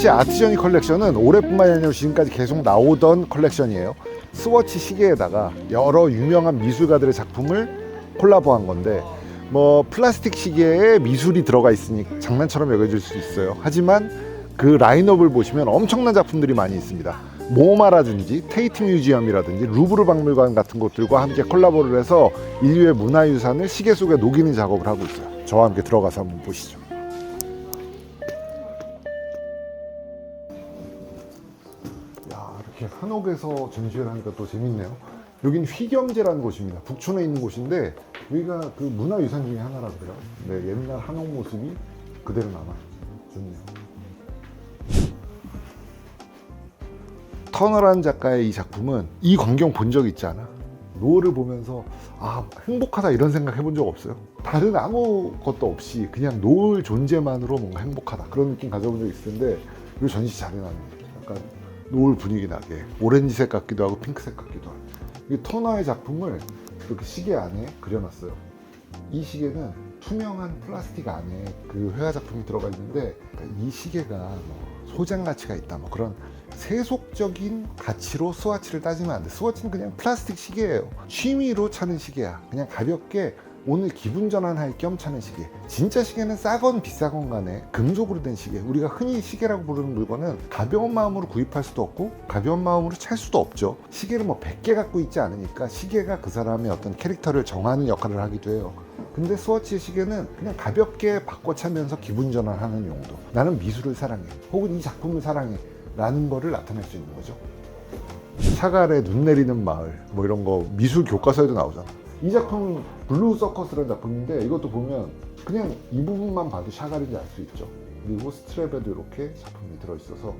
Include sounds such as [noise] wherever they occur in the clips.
스워치 아트저니 컬렉션은 올해뿐만이 아니라 지금까지 계속 나오던 컬렉션이에요. 스워치 시계에다가 여러 유명한 미술가들의 작품을 콜라보한 건데 뭐 플라스틱 시계에 미술이 들어가 있으니 장난처럼 여겨질 수 있어요. 하지만 그 라인업을 보시면 엄청난 작품들이 많이 있습니다. 모마라든지 테이트 뮤지엄이라든지 루브르 박물관 같은 곳들과 함께 콜라보를 해서 인류의 문화유산을 시계 속에 녹이는 작업을 하고 있어요. 저와 함께 들어가서 한번 보시죠. 야 이렇게 한옥에서 전시를 하니까 또 재밌네요. 여긴 휘겸제라는 곳입니다. 북촌에 있는 곳인데 여기가 그 문화유산 중에 하나라 그래요. 네, 옛날 한옥 모습이 그대로 남아 좋네요. 터널한 작가의 이 작품은 이 광경 본 적 있지 않아? 노을을 보면서 아 행복하다 이런 생각 해본 적 없어요. 다른 아무것도 없이 그냥 노을 존재만으로 뭔가 행복하다 그런 느낌 가져본 적 있을 텐데 이 전시 잘 해놨네. 약간 노을 분위기 나게 오렌지색 같기도 하고 핑크색 같기도 하고 이 터너의 작품을 이렇게 시계 안에 그려놨어요. 이 시계는 투명한 플라스틱 안에 그 회화 작품이 들어가 있는데 그러니까 이 시계가 뭐 소장 가치가 있다 뭐 그런 세속적인 가치로 스와치를 따지면 안 돼. 스와치는 그냥 플라스틱 시계예요. 취미로 차는 시계야. 그냥 가볍게 오늘 기분 전환할 겸 차는 시계. 진짜 시계는 싸건 비싸건 간에 금속으로 된 시계. 우리가 흔히 시계라고 부르는 물건은 가벼운 마음으로 구입할 수도 없고 가벼운 마음으로 찰 수도 없죠. 시계를 뭐 100개 갖고 있지 않으니까 시계가 그 사람의 어떤 캐릭터를 정하는 역할을 하기도 해요. 근데 스워치 시계는 그냥 가볍게 바꿔 차면서 기분 전환하는 용도. 나는 미술을 사랑해. 혹은 이 작품을 사랑해. 라는 거를 나타낼 수 있는 거죠. 샤갈의 눈 내리는 마을 뭐 이런 거 미술 교과서에도 나오잖아. 이 작품은 블루 서커스라는 작품인데 이것도 보면 그냥 이 부분만 봐도 샤갈인지 알 수 있죠. 그리고 스트랩에도 이렇게 작품이 들어있어서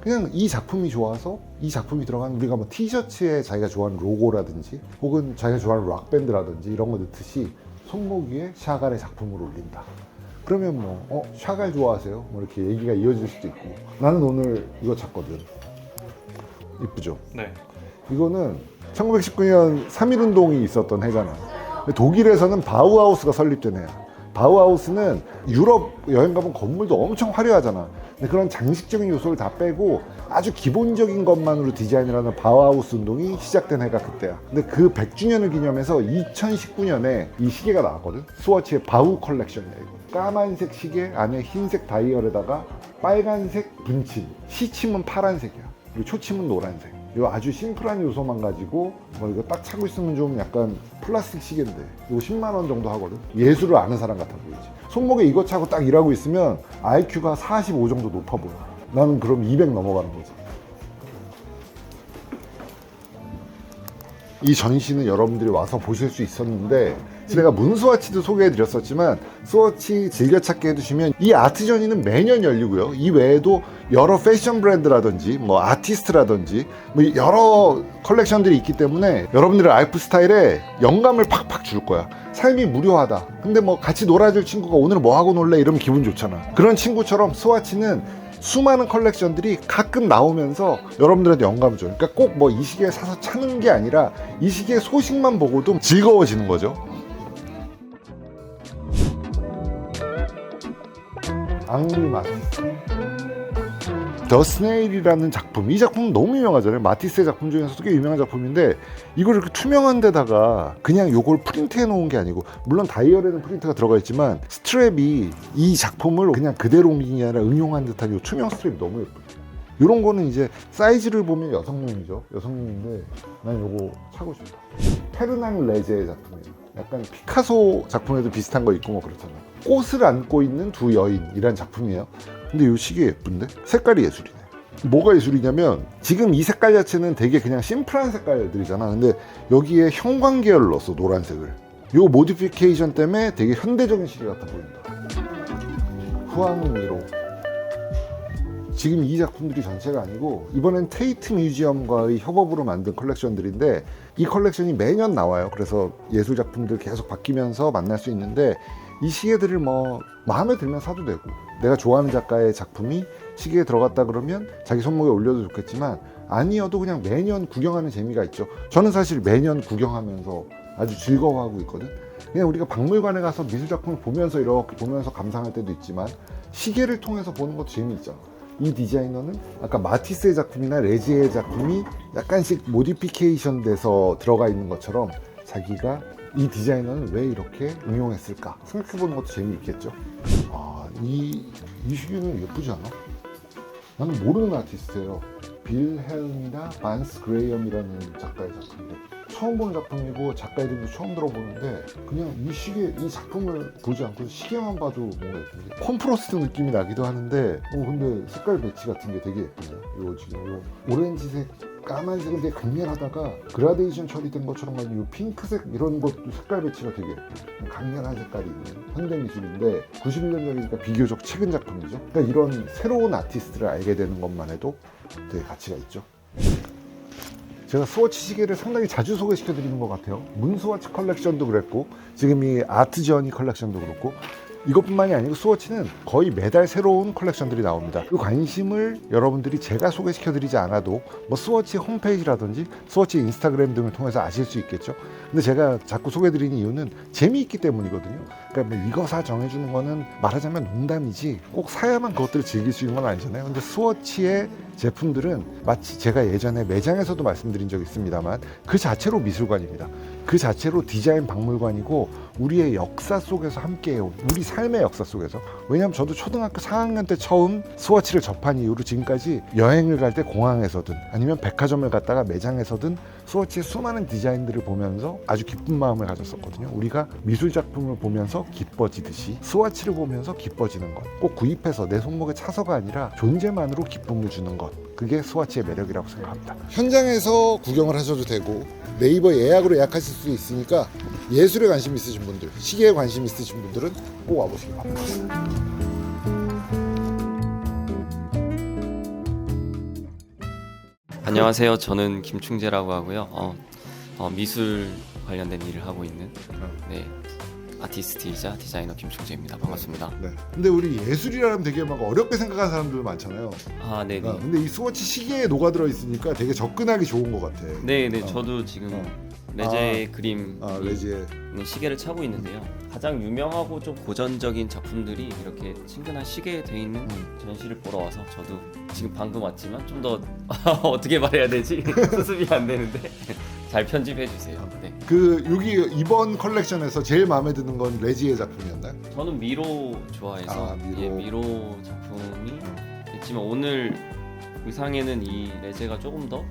그냥 이 작품이 좋아서 이 작품이 들어간 우리가 뭐 티셔츠에 자기가 좋아하는 로고라든지 혹은 자기가 좋아하는 락밴드라든지 이런 거 넣듯이 손목 위에 샤갈의 작품을 올린다. 그러면 뭐, 어, 샤갈 좋아하세요? 뭐 이렇게 얘기가 이어질 수도 있고. 나는 오늘 이거 샀거든. 이쁘죠? 네. 이거는 1919년 3.1운동이 있었던 해잖아. 독일에서는 바우하우스가 설립된 해야. 바우하우스는 유럽 여행 가본 건물도 엄청 화려하잖아. 근데 그런 장식적인 요소를 다 빼고 아주 기본적인 것만으로 디자인을 하는 바우하우스 운동이 시작된 해가 그때야. 근데 그 100주년을 기념해서 2019년에 이 시계가 나왔거든. 스워치의 바우 컬렉션이야 이거. 까만색 시계 안에 흰색 다이얼에다가 빨간색 분침, 시침은 파란색이야. 그리고 초침은 노란색. 이거 아주 심플한 요소만 가지고 뭐 이거 딱 차고 있으면 좀 약간 플라스틱 시계인데 이거 10만 원 정도 하거든. 예술을 아는 사람 같아 보이지. 손목에 이거 차고 딱 일하고 있으면 IQ가 45 정도 높아 보여. 나는 그럼 200 넘어가는 거지. 이 전시는 여러분들이 와서 보실 수 있었는데 제가 문스와치도 소개해 드렸었지만 스와치 즐겨찾기 해두시면 이 아트전이는 매년 열리고요. 이 외에도 여러 패션 브랜드라든지 뭐 아티스트라든지 뭐 여러 컬렉션들이 있기 때문에 여러분들의 라이프 스타일에 영감을 팍팍 줄 거야. 삶이 무료하다. 근데 뭐 같이 놀아줄 친구가 오늘 뭐 하고 놀래? 이러면 기분 좋잖아. 그런 친구처럼 스와치는 수많은 컬렉션들이 가끔 나오면서 여러분들한테 영감을 줘요. 그러니까 꼭 뭐 이 시계 사서 차는 게 아니라 이 시계 소식만 보고도 즐거워지는 거죠. 앙리 마티스 더 스네일이라는 작품. 이 작품은 너무 유명하잖아요. 마티스의 작품 중에서도 꽤 유명한 작품인데 이걸 이렇게 투명한 데다가 그냥 요걸 프린트해 놓은 게 아니고 물론 다이얼에는 프린트가 들어가 있지만 스트랩이 이 작품을 그냥 그대로 옮긴 게 아니라 응용한 듯한 이 투명 스트랩이 너무 예뻐요. 이런 거는 이제 사이즈를 보면 여성용이죠. 여성용인데 난 요거 차고 싶다. 페르낭 레제의 작품이에요. 약간 피카소 작품에도 비슷한 거 있고 뭐 그렇잖아 꽃을 안고 있는 두 여인이란 작품이에요 근데 이 시계 예쁜데? 색깔이 예술이네. 뭐가 예술이냐면 지금 이 색깔 자체는 되게 그냥 심플한 색깔들이잖아. 근데 여기에 형광 계열을 넣었어 노란색을. 요 모디피케이션 때문에 되게 현대적인 시계 같아 보인다. 후앙미로 지금 이 작품들이 전체가 아니고 이번엔 테이트 뮤지엄과의 협업으로 만든 컬렉션들인데 이 컬렉션이 매년 나와요. 그래서 예술 작품들 계속 바뀌면서 만날 수 있는데 이 시계들을 뭐 마음에 들면 사도 되고 내가 좋아하는 작가의 작품이 시계에 들어갔다 그러면 자기 손목에 올려도 좋겠지만 아니어도 그냥 매년 구경하는 재미가 있죠. 저는 사실 매년 구경하면서 아주 즐거워하고 있거든. 그냥 우리가 박물관에 가서 미술 작품을 보면서 이렇게 보면서 감상할 때도 있지만 시계를 통해서 보는 것도 재미있잖아. 이 디자이너는 아까 마티스의 작품이나 레지의 작품이 약간씩 모디피케이션 돼서 들어가 있는 것처럼 자기가 이 디자이너는 왜 이렇게 응용했을까 생각해보는 것도 재미있겠죠. 아, 이, 이 시계는 예쁘지 않아? 나는 모르는 아티스트예요. 빌헬미나 반스 그레이엄이라는 작가의 작품인데 처음 보는 작품이고 작가 이름도 처음 들어보는데 그냥 이 시계 이 작품을 보지 않고 시계만 봐도 뭔가 예쁜데 콤프로스트 느낌이 나기도 하는데 어 근데 색깔 배치 같은 게 되게 예쁘네. 요 지금 요 오렌지색 까만색은 되게 강렬하다가 그라데이션 처리된 것처럼 가지고 요 핑크색 이런 것도 색깔 배치가 되게. 강렬한 색깔이 있는 현대 미술인데 91년작이니까 비교적 최근 작품이죠. 그러니까 이런 새로운 아티스트를 알게 되는 것만 해도 되게 가치가 있죠. 제가 스워치 시계를 상당히 자주 소개시켜 드리는 것 같아요. 문스워치 컬렉션도 그랬고 지금 이 아트저니 컬렉션도 그렇고 이것뿐만이 아니고 스워치는 거의 매달 새로운 컬렉션들이 나옵니다. 그 관심을 여러분들이 제가 소개시켜 드리지 않아도 뭐 스워치 홈페이지라든지 스워치 인스타그램 등을 통해서 아실 수 있겠죠. 근데 제가 자꾸 소개해 드리는 이유는 재미있기 때문이거든요. 그러니까 뭐 이거 사 정해주는 거는 말하자면 농담이지 꼭 사야만 그것들을 즐길 수 있는 건 아니잖아요. 근데 스워치의 제품들은 마치 제가 예전에 매장에서도 말씀드린 적이 있습니다만 그 자체로 미술관입니다. 그 자체로 디자인 박물관이고 우리의 역사 속에서 함께해온 우리 삶의 역사 속에서 왜냐하면 저도 초등학교 4학년 때 처음 스워치를 접한 이후로 지금까지 여행을 갈 때 공항에서든 아니면 백화점을 갔다가 매장에서든 스워치의 수많은 디자인들을 보면서 아주 기쁜 마음을 가졌었거든요. 우리가 미술 작품을 보면서 기뻐지듯이 스와치를 보면서 기뻐지는 것. 꼭 구입해서 내 손목에 차서가 아니라 존재만으로 기쁨을 주는 것. 그게 스와치의 매력이라고 생각합니다. 현장에서 구경을 하셔도 되고 네이버 예약으로 예약하실 수 있으니까 예술에 관심 있으신 분들, 시계에 관심 있으신 분들은 꼭 와보시기 바랍니다. 안녕하세요. 저는 김충재라고 하고요. 어, 어, 미술 관련된 일을 하고 있는 네, 아티스트이자 디자이너 김충재입니다. 반갑습니다. 네. 근데 우리 예술이라면 되게 막 어렵게 생각하는 사람들 많잖아요. 아, 네, 아, 네. 근데 이 스워치 시계에 녹아들어 있으니까 되게 접근하기 좋은 것 같아. 네, 네. 어. 저도 지금 어. 레제 그림 아, 레지의 있는 시계를 차고 있는데요. 가장 유명하고 좀 고전적인 작품들이 이렇게 친근한 시계에 돼 있는 음. 전시를 보러 와서 저도 지금 방금 왔지만 좀 더 [laughs] 어떻게 말해야 되지? [laughs] 수습이 안 되는데 [laughs] 잘 편집해 주세요. 네. 그 여기 이번 컬렉션에서 제일 마음에 드는 건 레지의 작품이었나요? 저는 미로 좋아해서 아, 미로. 예, 미로 작품이 있지만 오늘 의상에는 이 레제가 조금 더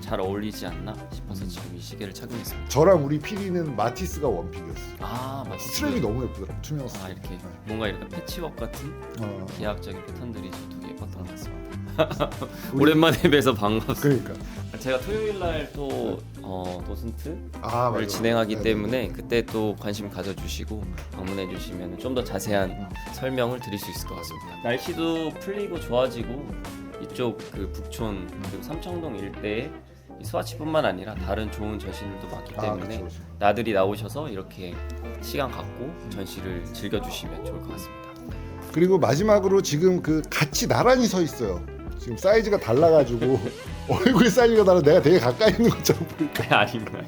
잘 어울리지 않나 싶어서 지금 이 시계를 착용했습니다. 저랑 우리 피디는 마티스가 원픽이었어. 아 맞지. 스트랩이 너무 예쁘더라고 투명 아. 이렇게 뭔가 이렇게 패치워크 같은 어, 예학적인 패턴들이 저도 예뻤던 것 같습니다. [laughs] 오랜만에 뵈서 반갑습니다. 그러니까 제가 토요일 날또 어, 도슨트를 아 맞아. 진행하기 네, 때문에 네, 네. 그때 또 관심 가져주시고 방문해 주시면 좀 더 자세한 설명을 드릴 수 있을 것 같습니다. 날씨도 풀리고 좋아지고 이쪽 그 북촌 그리고 삼청동 일대에 이 스와치뿐만 아니라 다른 좋은 전시들도 많기 아, 때문에 그쵸, 그쵸. 나들이 나오셔서 이렇게 시간 갖고 전시를 즐겨주시면 좋을 것 같습니다. 그리고 마지막으로 지금 그 같이 나란히 서 있어요. 지금 사이즈가 달라가지고 [laughs] 얼굴 사이즈가 달라 내가 되게 가까이 있는 것처럼 보일까. 아닌가요?